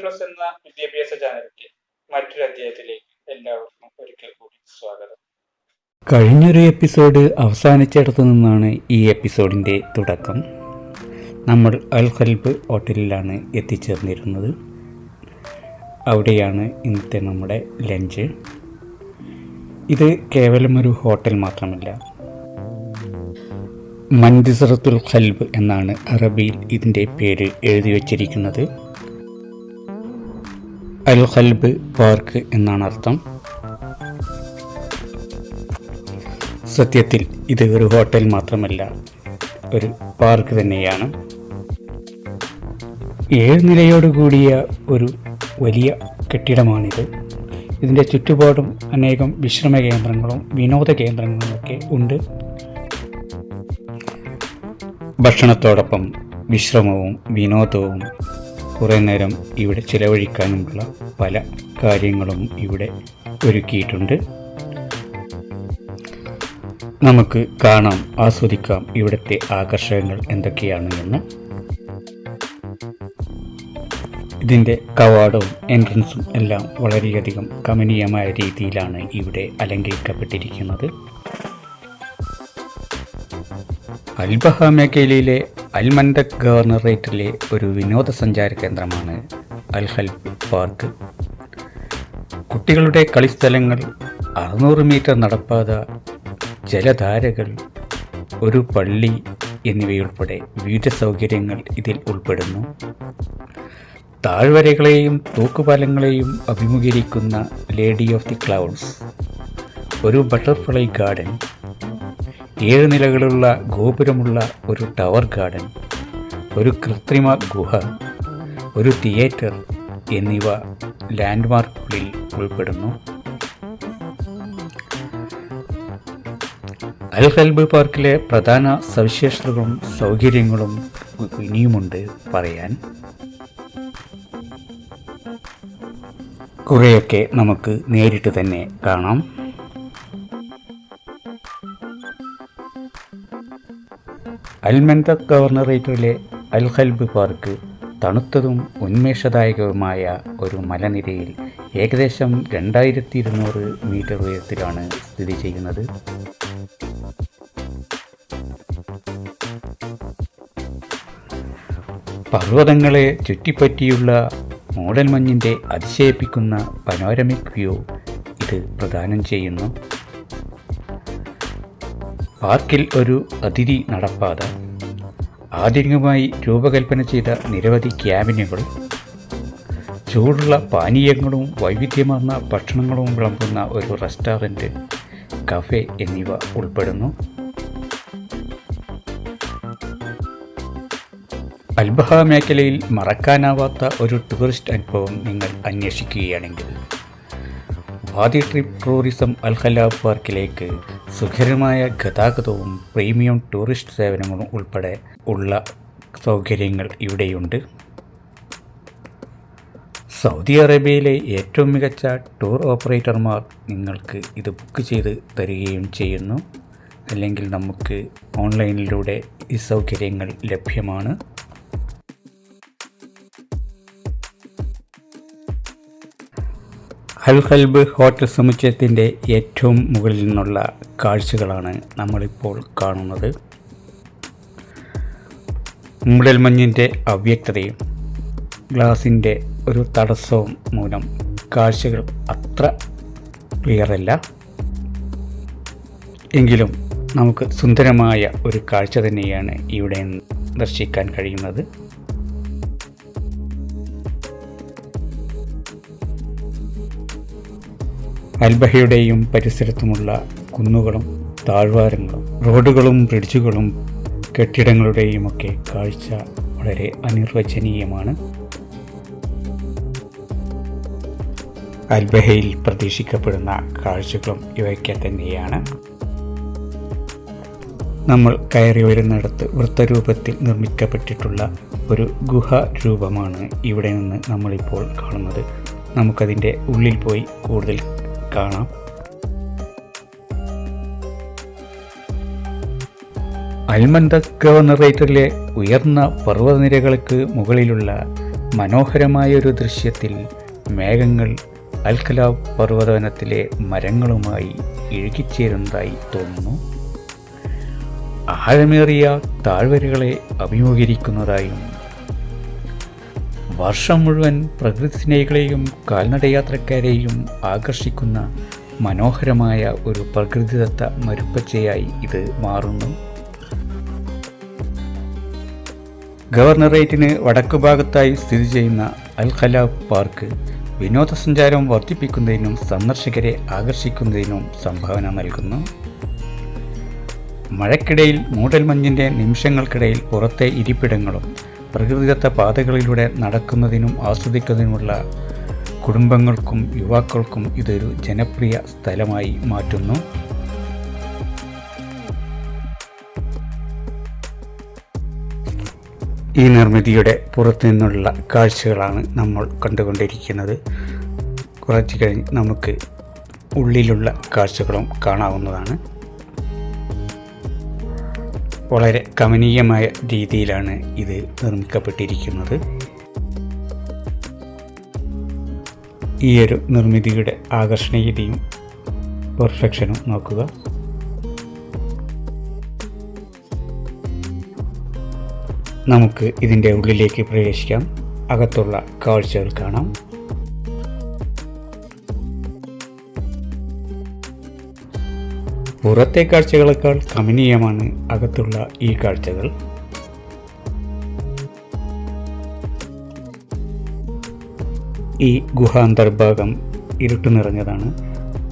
Plus എന്ന വിദ്യാഭ്യാസ ചാനലിന്റെ മറ്റൊരു അധ്യായത്തിലേക്ക് എല്ലാവർക്കും ഒരിക്കൽ കൂടി സ്വാഗതം. കഴിഞ്ഞൊരു എപ്പിസോഡ് അവസാനിച്ചിടത്തു നിന്നാണ് ഈ എപ്പിസോഡിന്റെ തുടക്കം. നമ്മൾ അൽ ഖൽബ് ഹോട്ടലിലാണ് എത്തിച്ചേർന്നിരുന്നത്. അവിടെയാണ് ഇന്നത്തെ നമ്മുടെ ലഞ്ച്. ഇത് കേവലം ഒരു ഹോട്ടൽ മാത്രമല്ല മൻദിസറത്തുൽ ഖൽബ് എന്നാണ് അറബിയിൽ ഇതിന്റെ പേര് എഴുതി വച്ചിരിക്കുന്നത്. അൽ ഖൽബ് പാർക്ക് എന്നാണ് അർത്ഥം. സത്യത്തിൽ ഇത് ഒരു ഹോട്ടൽ മാത്രമല്ല ഒരു പാർക്ക് തന്നെയാണ്. ഏഴ് നിലയോട് കൂടിയ ഒരു വലിയ കെട്ടിടമാണിത്. ഇതിന്റെ ചുറ്റുപാടും അനേകം വിശ്രമ കേന്ദ്രങ്ങളും വിനോദ കേന്ദ്രങ്ങളുമൊക്കെ ഉണ്ട്. ഭക്ഷണത്തോടൊപ്പം വിശ്രമവും വിനോദവും കുറേ നേരം ഇവിടെ ചിലവഴിക്കാനുമുള്ള പല കാര്യങ്ങളും ഇവിടെ ഒരുക്കിയിട്ടുണ്ട്. നമുക്ക് കാണാം ആസ്വദിക്കാം ഇവിടുത്തെ ആകർഷകങ്ങൾ എന്തൊക്കെയാണ് എന്ന്. ഇതിന്റെ കവാടവും എൻട്രൻസും എല്ലാം വളരെയധികം കമനീയമായ രീതിയിലാണ് ഇവിടെ അലങ്കരിക്കപ്പെട്ടിരിക്കുന്നത്. അൽബഹ മേഖലയിലെ അൽമൻഡക് ഗവർണറേറ്റിലെ ഒരു വിനോദസഞ്ചാര കേന്ദ്രമാണ് അൽഹൽ പാർക്ക്. കുട്ടികളുടെ കളിസ്ഥലങ്ങൾ അറുന്നൂറ് മീറ്റർ നടപ്പാത ജലധാരകൾ ഒരു പള്ളി എന്നിവയുൾപ്പെടെ വിവിധ സൗകര്യങ്ങൾ ഇതിൽ ഉൾപ്പെടുന്നു. താഴ്വരകളെയും തൂക്കുപാലങ്ങളെയും അഭിമുഖീകരിക്കുന്ന ലേഡി ഓഫ് ദി ക്ലൗഡ്സ് ഒരു ബട്ടർഫ്ലൈ ഗാർഡൻ ഏഴ് നിലകളുള്ള ഗോപുരമുള്ള ഒരു ടവർ ഗാർഡൻ ഒരു കൃത്രിമ ഗുഹ ഒരു തിയേറ്റർ എന്നിവ ലാൻഡ്മാർക്കുകളിൽ ഉൾപ്പെടുന്നു. അൽ ഹൽബ് പാർക്കിലെ പ്രധാന സവിശേഷതകളും സൗകര്യങ്ങളും ഇനിയുമുണ്ട് പറയാൻ. കുറേയൊക്കെ നമുക്ക് നേരിട്ട് തന്നെ കാണാം. അൽമെന്ത ഗവർണറേറ്റിലെ അൽ ഹൽബ് പാർക്ക് തണുത്തതും ഉന്മേഷദായകവുമായ ഒരു മലനിരയിൽ ഏകദേശം രണ്ടായിരത്തി ഇരുന്നൂറ് മീറ്റർ ഉയരത്തിലാണ് സ്ഥിതി ചെയ്യുന്നത്. പർവതങ്ങളെ ചുറ്റിപ്പറ്റിയുള്ള മൂടൽമഞ്ഞിന്റെ അതിശയിപ്പിക്കുന്ന പനോരമിക് വ്യൂ ഇത് പ്രദാനം ചെയ്യുന്നു. പാർക്കിൽ ഒരു അതിഥി നടപ്പാത. ആധുനികമായി രൂപകൽപ്പന ചെയ്ത നിരവധി ക്യാബിനുകൾ. ചൂടുള്ള പാനീയങ്ങളും വൈവിധ്യമാർന്ന ഭക്ഷണങ്ങളും വിളമ്പുന്ന ഒരു റെസ്റ്റോറന്റ് കഫേ എന്നിവ ഉൾപ്പെടുന്നു. അൽബഹ മേഖലയിൽ മറക്കാനാവാത്ത ഒരു ടൂറിസ്റ്റ് അനുഭവം നിങ്ങൾ അന്വേഷിക്കുകയാണെങ്കിൽ വാദി ട്രിപ്പ് ടൂറിസം അൽഹല പാർക്കിലേക്ക് സുഖരമായ ഗതാഗതവും പ്രീമിയം ടൂറിസ്റ്റ് സേവനങ്ങളും ഉൾപ്പെടെ ഉള്ള സൗകര്യങ്ങൾ ഇവിടെയുണ്ട്. സൗദി അറേബ്യയിലെ ഏറ്റവും മികച്ച ടൂർ ഓപ്പറേറ്റർമാർ നിങ്ങൾക്ക് ഇത് ബുക്ക് ചെയ്ത് തരികയും ചെയ്യുന്നു. അല്ലെങ്കിൽ നമുക്ക് ഓൺലൈനിലൂടെ ഈ സൗകര്യങ്ങൾ ലഭ്യമാണ്. അൽ ഹൽബ് ഹോട്ടൽ സമുച്ചയത്തിന്റെ ഏറ്റവും മുകളിൽ നിന്നുള്ള കാഴ്ചകളാണ് നമ്മളിപ്പോൾ കാണുന്നത്. മൂടൽമഞ്ഞിന്റെ അവ്യക്തതയും ഗ്ലാസിന്റെ ഒരു തടസ്സവും മൂലം കാഴ്ചകൾ അത്ര ക്ലിയറല്ല. എങ്കിലും നമുക്ക് സുന്ദരമായ ഒരു കാഴ്ച തന്നെയാണ് ഇവിടെ ദർശിക്കാൻ കഴിയുന്നത്. അൽബഹയുടെയും പരിസരത്തുമുള്ള കുന്നുകളും താഴ്വാരങ്ങളും റോഡുകളും ബ്രിഡ്ജുകളും കെട്ടിടങ്ങളുടെയുമൊക്കെ കാഴ്ച വളരെ അനിർവചനീയമാണ്. അൽബഹയിൽ പ്രതീക്ഷിക്കപ്പെടുന്ന കാഴ്ചകളും ഇവയ്ക്ക് തന്നെയാണ്. നമ്മൾ കയറി വരുന്നിടത്ത് വൃത്തരൂപത്തിൽ നിർമ്മിക്കപ്പെട്ടിട്ടുള്ള ഒരു ഗുഹ രൂപമാണ് ഇവിടെ നിന്ന് നമ്മളിപ്പോൾ കാണുന്നത്. നമുക്കതിന്റെ ഉള്ളിൽ പോയി കൂടുതൽ കാണാം. അൽമന്ത ഗവർണറേറ്ററിലെ ഉയർന്ന പർവതനിരകൾക്ക് മുകളിലുള്ള മനോഹരമായ ഒരു ദൃശ്യത്തിൽ മേഘങ്ങൾ അൽക്കലാവ് പർവതവനത്തിലെ മരങ്ങളുമായി ഇഴുകിച്ചേരുന്നതായി തോന്നുന്നു. ആഴമേറിയ താഴ്വരകളെ അഭിമുഖീകരിക്കുന്നതായും വർഷം മുഴുവൻ പ്രകൃതി സ്നേഹികളെയും കാൽനടയാത്രക്കാരെയും ആകർഷിക്കുന്ന മനോഹരമായ ഒരു പ്രകൃതിദത്ത മരുപ്പച്ചയായി ഇത് മാറുന്നു. ഗവർണറേറ്റിന് വടക്കു ഭാഗത്തായി സ്ഥിതി ചെയ്യുന്ന അൽ ഖലാബ് പാർക്ക് വിനോദസഞ്ചാരം വർദ്ധിപ്പിക്കുന്നതിനും സന്ദർശകരെ ആകർഷിക്കുന്നതിനും സംഭാവന നൽകുന്നു. മഴക്കിടയിൽ മൂടൽമഞ്ഞിന്റെ നിമിഷങ്ങൾക്കിടയിൽ പുറത്തെ ഇരിപ്പിടങ്ങളും പ്രകൃതിദത്ത പാതകളിലൂടെ നടക്കുന്നതിനും ആസ്വദിക്കുന്നതിനുമുള്ള കുടുംബങ്ങൾക്കും യുവാക്കൾക്കും ഇതൊരു ജനപ്രിയ സ്ഥലമായി മാറ്റുന്നു. ഈ നിർമ്മിതിയുടെ പുറത്തു നിന്നുള്ള കാഴ്ചകളാണ് നമ്മൾ കണ്ടുകൊണ്ടിരിക്കുന്നത്. കുറച്ച് കഴിഞ്ഞ് നമുക്ക് ഉള്ളിലുള്ള കാഴ്ചകളും കാണാവുന്നതാണ്. വളരെ കമനീയമായ രീതിയിലാണ് ഇത് നിർമ്മിക്കപ്പെട്ടിരിക്കുന്നത്. ഈ ഒരു നിർമ്മിതിയുടെ ആകർഷണീയതയും പെർഫെക്ഷനും നോക്കുക. നമുക്ക് ഇതിന്റെ ഉള്ളിലേക്ക് പ്രവേശിക്കാം. അകത്തുള്ള കാഴ്ചകൾ കാണാം. പുറത്തെ കാഴ്ചകളെക്കാൾ കമനീയമാണ് അകത്തുള്ള ഈ കാഴ്ചകൾ. ഈ ഗുഹാന്തർഭാഗം ഇരുട്ട് നിറഞ്ഞതാണ്.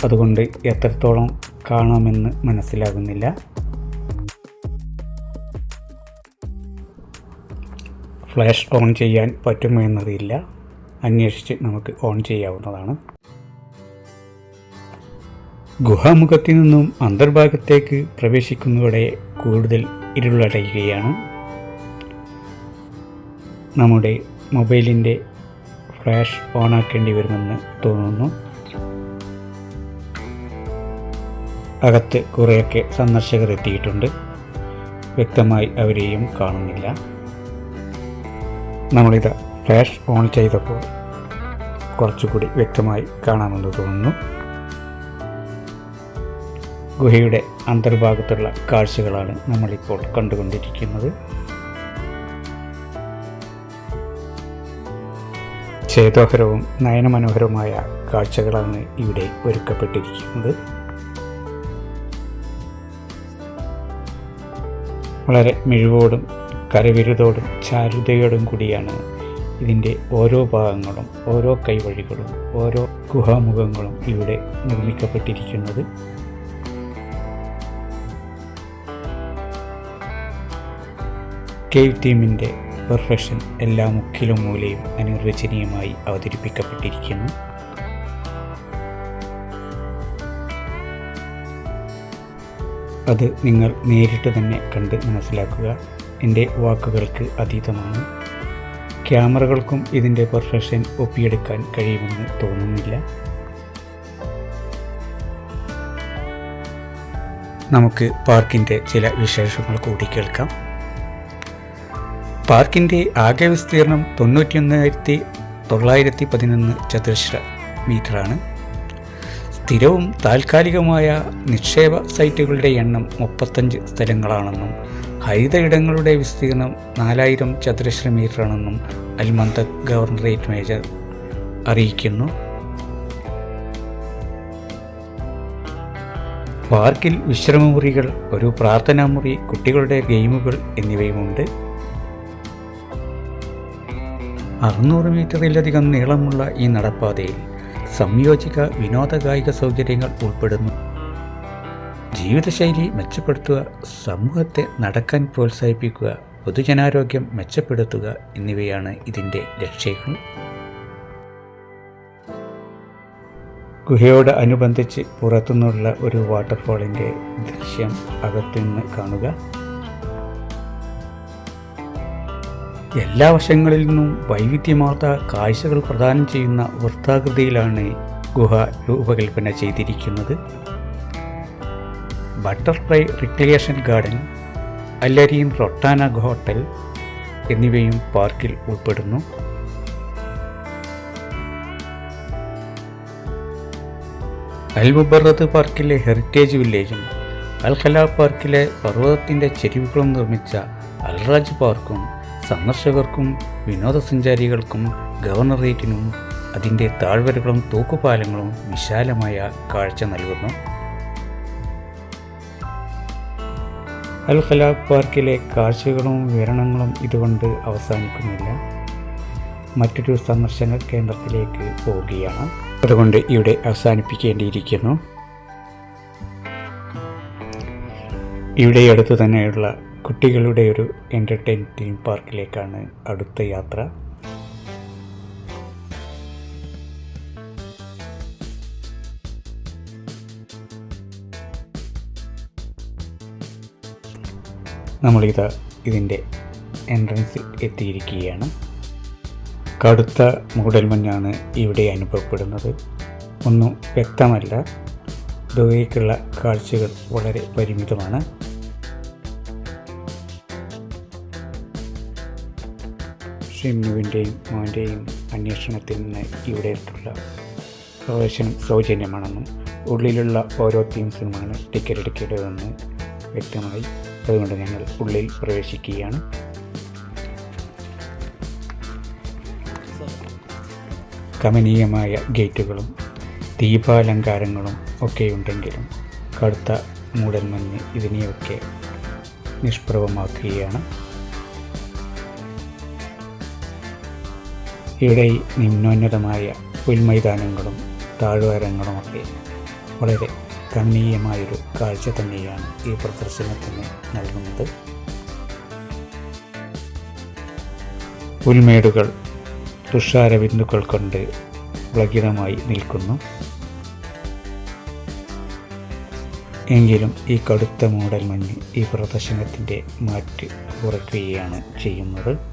അതുകൊണ്ട് എത്രത്തോളം കാണാമെന്ന് മനസ്സിലാകുന്നില്ല. ഫ്ലാഷ് ഓൺ ചെയ്യാൻ പറ്റുമോ എന്നറിയില്ല. അന്വേഷിച്ച് നമുക്ക് ഓൺ ചെയ്യാവുന്നതാണ്. ഗുഹാമുഖത്തിൽ നിന്നും അന്തർഭാഗത്തേക്ക് പ്രവേശിക്കുന്നതോടെ കൂടുതൽ ഇരുളടയുകയാണ്. നമ്മുടെ മൊബൈലിന്റെ ഫ്ലാഷ് ഓണാക്കേണ്ടി വരുമെന്ന് തോന്നുന്നു. അകത്ത് കുറേയൊക്കെ സന്ദർശകർ എത്തിയിട്ടുണ്ട്. വ്യക്തമായി അവരെയും കാണുന്നില്ല. നമ്മളിത് ഫ്ലാഷ് ഓൺ ചെയ്തപ്പോൾ കുറച്ചുകൂടി വ്യക്തമായി കാണാമെന്ന് തോന്നുന്നു. ഗുഹയുടെ അന്തർഭാഗത്തുള്ള കാഴ്ചകളാണ് നമ്മളിപ്പോൾ കണ്ടുകൊണ്ടിരിക്കുന്നത്. ചേതോഹരവും നയനമനോഹരവുമായ കാഴ്ചകളാണ് ഇവിടെ ഒരുക്കപ്പെട്ടിരിക്കുന്നത്. വളരെ മിഴിവോടും കരവിരുതോടും ചാരുതയോടും കൂടിയാണ് ഇതിന്റെ ഓരോ ഭാഗങ്ങളും ഓരോ കൈവഴികളും ഓരോ ഗുഹാമുഖങ്ങളും ഇവിടെ നിർമ്മിക്കപ്പെട്ടിരിക്കുന്നത്. കേവ് ടീമിന്റെ പെർഫെക്ഷൻ എല്ലാ മുക്കിലും മൂലയും അനിർവചനീയമായി അവതരിപ്പിക്കപ്പെട്ടിരിക്കുന്നു. അത് നിങ്ങൾ നേരിട്ട് തന്നെ കണ്ട് മനസ്സിലാക്കുക. എന്റെ വാക്കുകൾക്ക് അതീതമാണ്. ക്യാമറകൾക്കും ഇതിന്റെ പെർഫെക്ഷൻ ഒപ്പിയെടുക്കാൻ കഴിയുമെന്ന് തോന്നുന്നില്ല. നമുക്ക് പാർക്കിന്റെ ചില വിശേഷങ്ങൾ കൂടി കേൾക്കാം. പാർക്കിന്റെ ആകെ വിസ്തീർണം തൊണ്ണൂറ്റിയൊന്നായിരത്തി തൊള്ളായിരത്തി പതിനൊന്ന് ചതുരശ്ര മീറ്ററാണ്. സ്ഥിരവും താൽക്കാലികവുമായ നിക്ഷേപ സൈറ്റുകളുടെ എണ്ണം മുപ്പത്തഞ്ച് സ്ഥലങ്ങളാണെന്നും ഹരിത ഇടങ്ങളുടെ വിസ്തീർണം നാലായിരം ചതുരശ്ര മീറ്ററാണെന്നും അൽമന്തക് ഗവർണറേറ്റ് മേജർ അറിയിക്കുന്നു. പാർക്കിൽ വിശ്രമമുറികൾ ഒരു പ്രാർത്ഥനാമുറി കുട്ടികളുടെ ഗെയിമുകൾ എന്നിവയുമുണ്ട്. അറുന്നൂറ് മീറ്ററിലധികം നീളമുള്ള ഈ നടപ്പാതയിൽ സംയോജിക വിനോദ കായിക സൗകര്യങ്ങൾ ഉൾപ്പെടുന്നു. ജീവിതശൈലി മെച്ചപ്പെടുത്തുക സമൂഹത്തെ നടക്കാൻ പ്രോത്സാഹിപ്പിക്കുക പൊതുജനാരോഗ്യം മെച്ചപ്പെടുത്തുക എന്നിവയാണ് ഇതിന്റെ ലക്ഷ്യങ്ങൾ. ഗുഹയോട് അനുബന്ധിച്ച് പുറത്തുനിന്നുള്ള ഒരു വാട്ടർഫോളിന്റെ ദൃശ്യം അകത്തുനിന്ന് കാണുക. എല്ലാ വശങ്ങളിൽ നിന്നും വൈവിധ്യമാർന്ന കാഴ്ചകൾ പ്രദാനം ചെയ്യുന്ന വൃത്താകൃതിയിലാണ് ഗുഹ രൂപകൽപ്പന ചെയ്തിരിക്കുന്നത്. ബട്ടർഫ്ലൈ റിക്രിയേഷൻ ഗാർഡൻ അല്ലരിയും റൊട്ടാന ഹോട്ടൽ എന്നിവയും പാർക്കിൽ ഉൾപ്പെടുന്നു. അൽമുബറത്ത് പാർക്കിലെ ഹെറിറ്റേജ് വില്ലേജും അൽഖലാ പാർക്കിലെ പർവതത്തിന്റെ ചെരിവുകളും നിർമ്മിച്ച അൽറാജ് പാർക്കും സന്ദർശകർക്കും വിനോദസഞ്ചാരികൾക്കും ഗവർണറേറ്റിനും അതിന്റെ താഴ്വരകളും തൂക്കുപാലങ്ങളും വിശാലമായ കാഴ്ച നൽകുന്നു. അൽ ഖലാഖ് പാർക്കിലെ കാഴ്ചകളും വിവരണങ്ങളും ഇതുകൊണ്ട് അവസാനിക്കുന്നില്ല. മറ്റൊരു സന്ദർശന കേന്ദ്രത്തിലേക്ക് പോവുകയാണ്. അതുകൊണ്ട് ഇവിടെ അവസാനിപ്പിക്കേണ്ടിയിരിക്കുന്നു. ഇവിടെ അടുത്ത് തന്നെയുള്ള കുട്ടികളുടെ ഒരു എന്റർടൈൻ തീം പാർക്കിലേക്കാണ് അടുത്ത യാത്ര. നമ്മളിത് ഇതിന്റെ എൻട്രൻസിൽ എത്തിയിരിക്കുകയാണ്. കടുത്ത മൂടൽമഞ്ഞാണ് ഇവിടെ അനുഭവപ്പെടുന്നത്. ഒന്നും വ്യക്തമല്ല. ദൂരേക്കുള്ള കാഴ്ചകൾ വളരെ പരിമിതമാണ്. ഷിമ്മുവിന്റെയും മോന്റെയും അന്വേഷണത്തിൽ നിന്ന് ഇവിടേക്കുള്ള പ്രവേശനം സൗജന്യമാണെന്നും ഉള്ളിലുള്ള ഓരോ തീംസിനുമാണ് ടിക്കറ്റ് എടുക്കേണ്ടതെന്ന് വ്യക്തമായി അതുകൊണ്ട് ഞങ്ങൾ ഉള്ളിൽ പ്രവേശിക്കുകയാണ്. കമനീയമായ ഗേറ്റുകളും ദീപാലങ്കാരങ്ങളും ഒക്കെ ഉണ്ടെങ്കിലും കടുത്ത മൂടൽമഞ്ഞ് ഇതിനെയൊക്കെ നിഷ്പ്രഭമാക്കുകയാണ്. ഇവിടെ നിമ്നോന്നതമായ പുൽമൈതാനങ്ങളും താഴ്വാരങ്ങളുമൊക്കെ വളരെ കമനീയമായൊരു കാഴ്ച തന്നെയാണ് ഈ പ്രദർശനത്തിന് നൽകുന്നത്. പുൽമേടുകൾ തുഷാര ബിന്ദുക്കൾ കൊണ്ട് പ്ലകിതമായി നിൽക്കുന്നു. എങ്കിലും ഈ കടുത്ത മൂടൽ മഞ്ഞ് ഈ പ്രദർശനത്തിന്റെ മാറ്റ് കുറയ്ക്കുകയാണ് ചെയ്യുന്നത്.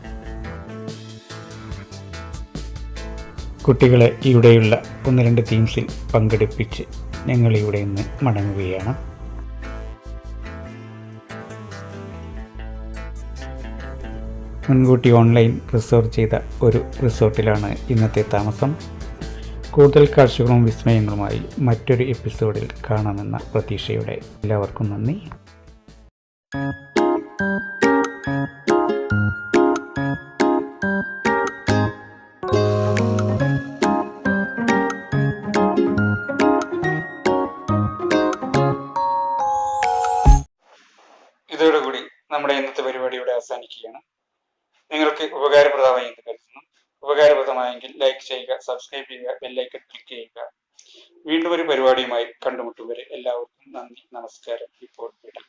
കുട്ടികളെ ഇവിടെയുള്ള ഒന്ന് രണ്ട് തീംസിൽ പങ്കെടുപ്പിച്ച് ഞങ്ങൾ ഇവിടെ നിന്ന് മടങ്ങുകയാണ്. മുൻകൂട്ടി ഓൺലൈൻ റിസർവ് ചെയ്ത ഒരു റിസോർട്ടിലാണ് ഇന്നത്തെ താമസം. കൂടുതൽ കാഴ്ചകളും വിസ്മയങ്ങളുമായി മറ്റൊരു എപ്പിസോഡിൽ കാണാമെന്ന പ്രതീക്ഷയോടെ എല്ലാവർക്കും നന്ദി. നമ്മുടെ ഇന്നത്തെ പരിപാടിയുടെ അവസാനിക്കുകയാണ്. നിങ്ങൾക്ക് ഉപകാരപ്രദമായി എന്ന് കരുതുന്നു. ഉപകാരപ്രദമായെങ്കിൽ ലൈക്ക് ചെയ്യുക സബ്സ്ക്രൈബ് ചെയ്യുക ബെല്ലൈക്കൺ ക്ലിക്ക് ചെയ്യുക. വീണ്ടും ഒരു പരിപാടിയുമായി കണ്ടുമുട്ടും വരെ എല്ലാവർക്കും നന്ദി നമസ്കാരം. ഇപ്പോൾ വിടാം.